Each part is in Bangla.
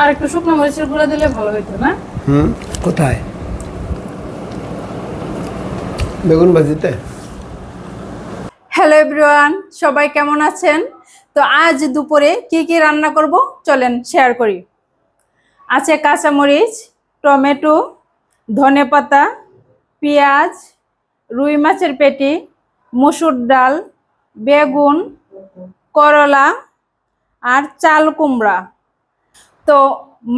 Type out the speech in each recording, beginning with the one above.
আর একটু শুকনো মরিচের গুঁড়া দিলে ভালো হতো না? হুম। কোথায়? বেগুন ভাজিতে। হ্যালো এভরিওয়ান সবাই কেমন আছেন? তো আজ দুপুরে কি কি রান্না করব? চলেন শেয়ার করি। আছে কাঁচামরিচ টমেটো ধনেপাতা পেঁয়াজ রুই মাছের পেটি মসুর ডাল বেগুন করলা আর চাল কুমড়া। তো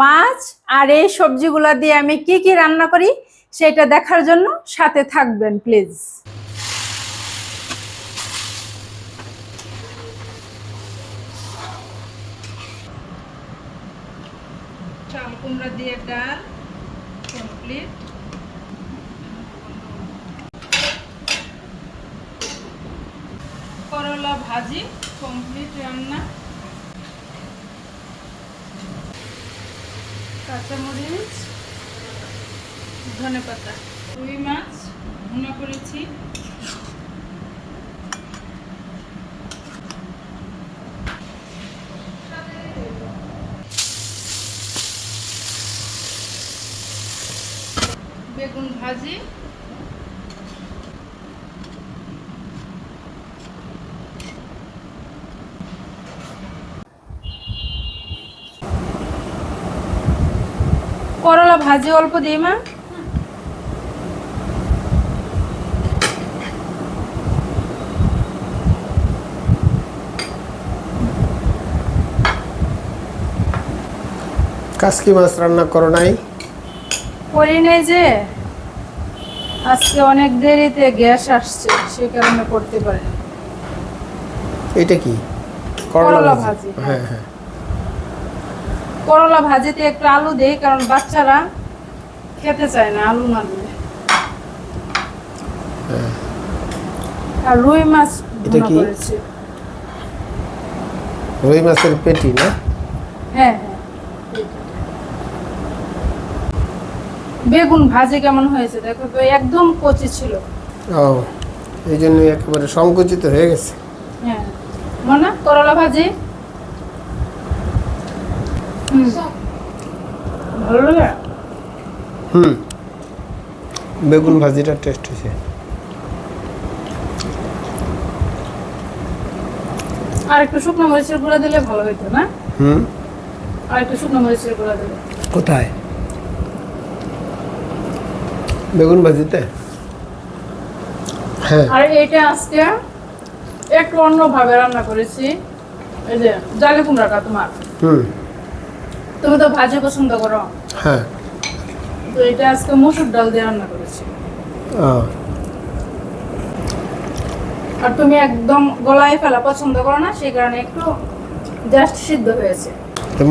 মাছ আর এই সবজিগুলা দিয়ে আমি কি কি রান্না করি সেটা দেখার জন্য সাথে থাকবেন, প্লিজ। চাল কুমড়া দিয়ে ডাল কমপ্লিট করলা ভাজি কমপ্লিট রান্না। কাঁচামরিচ ধনে পাতা রুই মাছ ভুনা করেছি। বেগুন ভাজি করলা ভাজি অল্প দিই মা। কাসকি মাছ রান্না করো নাই? করি নাই যে। আজকে অনেক দেরিতে গ্যাস আসছে সে কারণে করতে পারি। এটা কি? করলা ভাজি। হ্যাঁ হ্যাঁ। করলা ভাজিতে একটু আলু দেই কারণ বাচ্চারা খেতে চায় না আলু না দিলে। হ্যাঁ। আর রুই মাছ এটা কি? রুই মাছের পেটি না? হ্যাঁ হ্যাঁ। বেগুন ভাজি কেমন হয়েছে দেখো তো একদম কচি ছিল। ও এই জন্য একেবারে সংকুচিত হয়ে গেছে। হ্যাঁ। মনে করলা ভাজি। ভালো লাগে? হুম। বেগুন ভাজিটা টেস্ট হয়েছে আর একটু শুকনো মরিচের গুঁড়া দিলে ভালো হতো না? হুম। আর একটু শুকনো মরিচের গুঁড়া দিলে। কোথায়? বেগুন ভাজিতে? হ্যাঁ। আর এটা আজকে একটু অন্যভাবে রান্না করেছি। এই যে জালি কুমড়াটা তোমার। হুম। তুমি তো ভাজি পছন্দ করো। হ্যাঁ। তো এটা আজকে মসুর ডাল দিয়ে রান্না করেছি। আর তুমি একদম গলায় ফেলা পছন্দ করো না সেই কারণে একটু জাস্ট সিদ্ধ হয়েছে।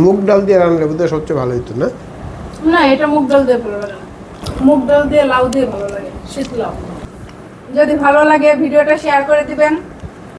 মুগ ডাল দিয়ে রান্না বোধহয় সবচেয়ে ভালো হতো না? না এটা মুগ ডাল দিয়ে ভালো লাগে না। মুগ ডাল দিয়ে লাউ দিয়ে ভালো লাগে শীত লাউ যদি ভালো লাগে ভিডিওটা শেয়ার করে দিবেন।